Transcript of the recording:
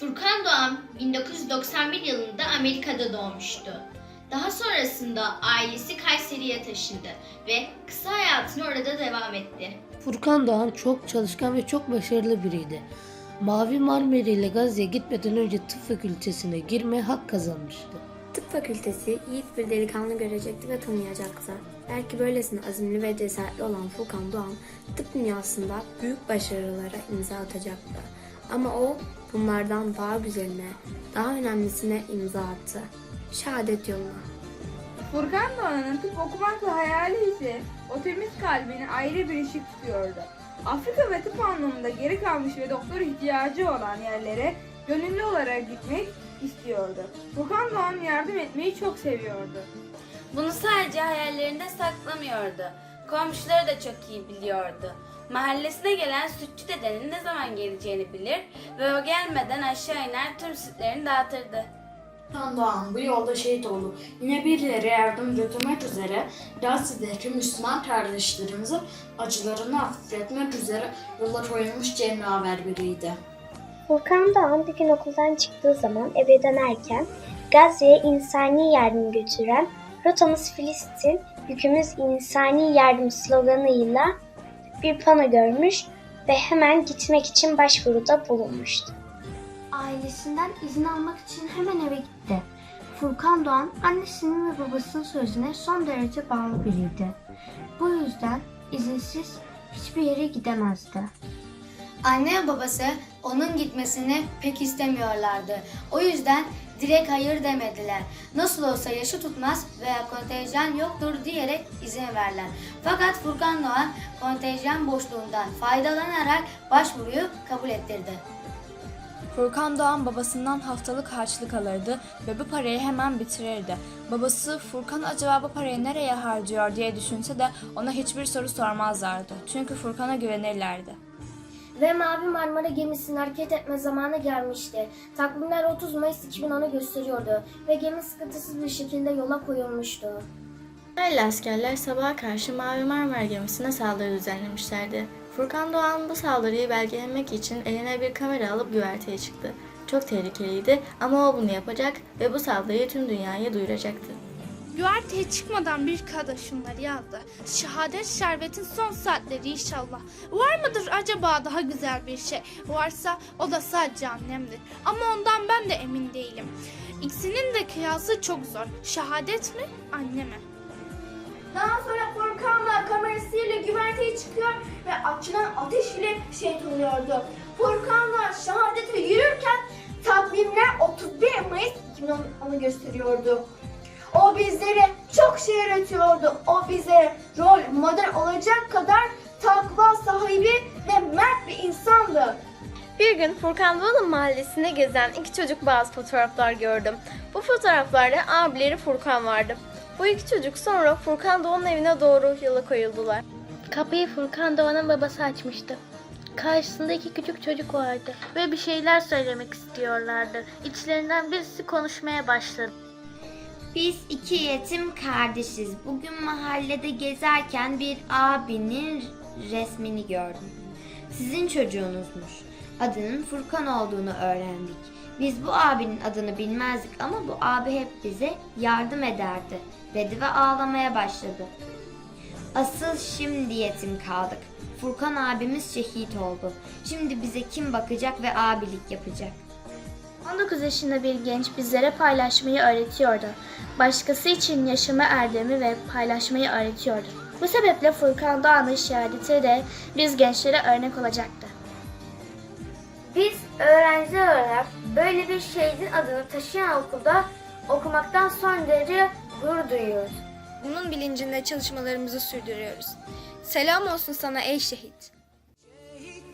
Furkan Doğan 1991 yılında Amerika'da doğmuştu. Daha sonrasında ailesi Kayseri'ye taşındı ve kısa hayatını orada devam etti. Furkan Doğan çok çalışkan ve çok başarılı biriydi. Mavi Marmara ile Gazze'ye gitmeden önce tıp fakültesine girme hak kazanmıştı. Tıp fakültesi yiğit bir delikanlı görecekti ve tanıyacaktı. Belki böylesine azimli ve cesaretli olan Furkan Doğan tıp dünyasında büyük başarılara imza atacaktı. Ama o bunlardan daha güzeline, daha önemlisine imza attı. Şehadet yoluna. Furkan Doğan'ın tıp okumakla hayali ise o temiz kalbini ayrı bir ışık tutuyordu. Afrika ve tıp anlamında geri kalmış ve doktor ihtiyacı olan yerlere gönüllü olarak gitmek istiyordu. Furkan Doğan yardım etmeyi çok seviyordu. Bunu sadece hayallerinde saklamıyordu. Komşuları da çok iyi biliyordu. Mahallesine gelen sütçü dedenin ne zaman geleceğini bilir ve o gelmeden aşağı iner tüm sütlerini dağıtırdı. Furkan Doğan bu yolda şehit oldu. Yine birileri yardım götürmek üzere Gazze'deki Müslüman kardeşlerimizin acılarını hafifletmek üzere yola koyulmuş cengaver biriydi. Furkan Doğan bir gün okuldan çıktığı zaman eve dönerken Gazze'ye insani yardım götüren Rotamız Filistin, yükümüz insani yardım sloganıyla bir pano görmüş ve hemen gitmek için başvuruda bulunmuştu. Ailesinden izin almak için hemen eve gitti. Furkan Doğan annesinin ve babasının sözüne son derece bağlı biriydi. Bu yüzden izinsiz hiçbir yere gidemezdi. Anne ve babası onun gitmesini pek istemiyorlardı. O yüzden direkt hayır demediler. Nasıl olsa yaşı tutmaz veya kontenjan yoktur diyerek izin verdiler. Fakat Furkan Doğan kontenjan boşluğundan faydalanarak başvuruyu kabul ettirdi. Furkan Doğan babasından haftalık harçlık alırdı ve bu parayı hemen bitirirdi. Babası Furkan acaba bu parayı nereye harcıyor diye düşünse de ona hiçbir soru sormazlardı. Çünkü Furkan'a güvenirlerdi. Ve Mavi Marmara gemisinin hareket etme zamanı gelmişti. Takvimler 30 Mayıs 2010'u gösteriyordu ve gemi sıkıntısız bir şekilde yola koyulmuştu. İsrail askerler sabaha karşı Mavi Marmara gemisine saldırı düzenlemişlerdi. Furkan Doğan bu saldırıyı belgelemek için eline bir kamera alıp güverteye çıktı. Çok tehlikeliydi ama o bunu yapacak ve bu saldırıyı tüm dünyaya duyuracaktı. Güverteye çıkmadan bir kadın şunları yazdı. Şehadet şerbetin son saatleri inşallah. Var mıdır acaba daha güzel bir şey? Varsa o da sadece annemdir. Ama ondan ben de emin değilim. İkisinin de kıyası çok zor. Şehadet mi, anne mi? Daha sonra Furkan'la kamerasıyla güverteye çıkıyor ve açılan ateş ile şehit oluyordu. Furkan'la şehadete yürürken takvimler 31 Mayıs 2010'u gösteriyordu. O bizlere çok şey öğretiyordu. O bize rol model olacak kadar takva sahibi ve mert bir insandı. Bir gün Furkan Doğan'ın mahallesine gezen iki çocuk bazı fotoğraflar gördüm. Bu fotoğraflarda abileri Furkan vardı. Bu iki çocuk sonra Furkan Doğan'ın evine doğru yola koyuldular. Kapıyı Furkan Doğan'ın babası açmıştı. Karşısında iki küçük çocuk vardı ve bir şeyler söylemek istiyorlardı. İçlerinden birisi konuşmaya başladı. Biz iki yetim kardeşiz. Bugün mahallede gezerken bir abinin resmini gördüm. Sizin çocuğunuzmuş. Adının Furkan olduğunu öğrendik. Biz bu abinin adını bilmezdik ama bu abi hep bize yardım ederdi dedi ve ağlamaya başladı. Asıl şimdi yetim kaldık. Furkan abimiz şehit oldu. Şimdi bize kim bakacak ve abilik yapacak? 19 yaşında bir genç bizlere paylaşmayı öğretiyordu. Başkası için yaşama erdemi ve paylaşmayı öğretiyordu. Bu sebeple Furkan Doğan'ın şehadeti de biz gençlere örnek olacaktı. Biz öğrenci olarak böyle bir şehidin adını taşıyan okulda okumaktan son derece gurur duyuyoruz. Bunun bilincinde çalışmalarımızı sürdürüyoruz. Selam olsun sana ey şehit. Şehit